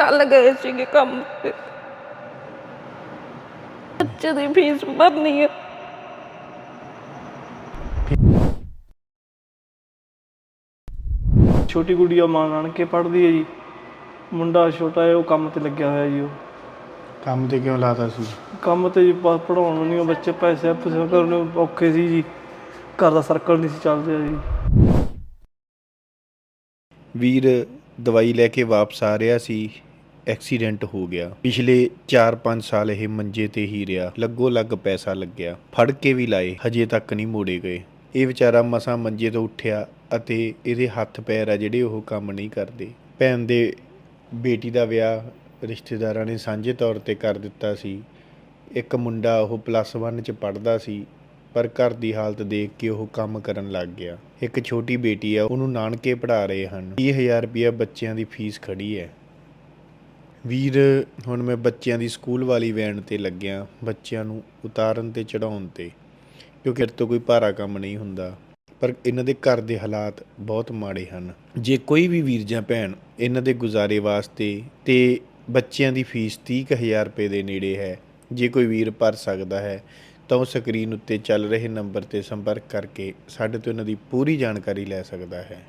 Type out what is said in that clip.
ਕੱਲ ਗਏ ਸੀਗੇ ਕੰਮ ਤੇ। ਬੱਚੇ ਦੀ ਫੀਸ ਭਰਨੀ ਹੈ ਛੋਟੀ ਗੁੜੀਆ ਮਾਂ ਨਾਨਕੇ ਪੜ੍ਹਦੀ ਹੈ ਜੀ। ਮੁੰਡਾ ਛੋਟਾ ਹੈ ਉਹ ਕੰਮ ਤੇ ਲੱਗਿਆ ਹੋਇਆ ਜੀ ਉਹ। ਕੰਮ ਤੇ ਕਿਉਂ ਲਾਤਾ ਸੀ? ਕੰਮ ਤੇ ਜੀ ਪ- ਪੜ੍ਹਾਉਣ ਨੂੰ ਨਹੀਂ ਉਹ ਬੱਚੇ ਪੈਸੇ ਪੂਸੇ ਕਰਨ ਨੂੰ ਔਖੇ ਸੀ ਜੀ। ਘਰ ਦਾ ਸਰਕਲ ਨਹੀਂ ਸੀ ਚੱਲ ਰਿਹਾ ਜੀ। ਵੀਰ ਦਵਾਈ ਲੈ ਕੇ ਵਾਪਸ ਆ ਰਿਹਾ ਸੀ। ਐਕਸੀਡੈਂਟ ਹੋ ਗਿਆ। ਪਿਛਲੇ 4-5 ਸਾਲ ਇਹ ਮੰਜੇ ਤੇ ਹੀ ਰਿਹਾ। ਲੱਗੋ ਲੱਗ ਪੈਸਾ ਲੱਗਿਆ। ਫੜ ਕੇ ਵੀ ਲਾਏ, ਹਜੇ ਤੱਕ ਨਹੀਂ ਮੋੜੇ ਗਏ। ਇਹ ਵਿਚਾਰਾ ਮਸਾਂ ਮੰਜੇ ਤੋਂ ਉੱਠਿਆ ਅਤੇ ਇਹਦੇ ਹੱਥ ਪੈਰ ਆ ਜਿਹੜੇ ਉਹ ਕੰਮ ਨਹੀਂ ਕਰਦੇ। ਭੈਣ ਦੇ ਬੇਟੀ ਦਾ ਵਿਆਹ ਰਿਸ਼ਤੇਦਾਰਾਂ ਨੇ ਸਾਂਝੇ ਤੌਰ ਤੇ ਕਰ ਦਿੱਤਾ ਸੀ। ਇੱਕ ਮੁੰਡਾ ਉਹ ਪਲੱਸ 1 ਚ ਪੜਦਾ ਸੀ, ਪਰ ਘਰ ਦੀ ਹਾਲਤ ਦੇਖ ਕੇ ਉਹ ਕੰਮ ਕਰਨ ਲੱਗ ਗਿਆ। ਇੱਕ ਛੋਟੀ ਬੇਟੀ ਆ, ਉਹਨੂੰ ਨਾਨਕੇ ਪੜ੍ਹਾ ਰਹੇ ਹਨ। 20000 ਰੁਪਇਆ ਬੱਚਿਆਂ ਦੀ ਫੀਸ ਖੜੀ ਹੈ। ਵੀਰ, ਹੁਣ ਮੈਂ ਬੱਚਿਆਂ ਦੀ ਸਕੂਲ ਵਾਲੀ ਵੈਨ ਤੇ ਲੱਗਿਆ ਬੱਚਿਆਂ ਨੂੰ ਉਤਾਰਨ ਤੇ ਚੜਾਉਣ ਤੇ, ਕਿਉਂਕਿ ਇਹ ਤੋਂ ਕੋਈ ਭਾਰਾ ਕੰਮ ਨਹੀਂ ਹੁੰਦਾ। ਪਰ ਇਹਨਾਂ ਦੇ ਘਰ ਦੇ ਹਾਲਾਤ ਬਹੁਤ ਮਾੜੇ ਹਨ। ਜੇ ਕੋਈ ਵੀ ਵੀਰ ਜਾਂ ਭੈਣ ਇਹਨਾਂ ਦੇ ਗੁਜ਼ਾਰੇ ਵਾਸਤੇ ਤੇ ਬੱਚਿਆਂ ਦੀ ਫੀਸ 30000 ਰੁਪਏ ਦੇ ਨੇੜੇ ਹੈ, ਜੇ ਕੋਈ ਵੀਰ ਭਰ ਸਕਦਾ ਹੈ, ਤਾਂ ਉਹ ਸਕਰੀਨ ਉੱਤੇ ਚੱਲ ਰਹੇ ਨੰਬਰ ਤੇ ਸੰਪਰਕ ਕਰਕੇ ਸਾਡੇ ਤੋਂ ਇਹਨਾਂ ਦੀ ਪੂਰੀ ਜਾਣਕਾਰੀ ਲੈ ਸਕਦਾ ਹੈ।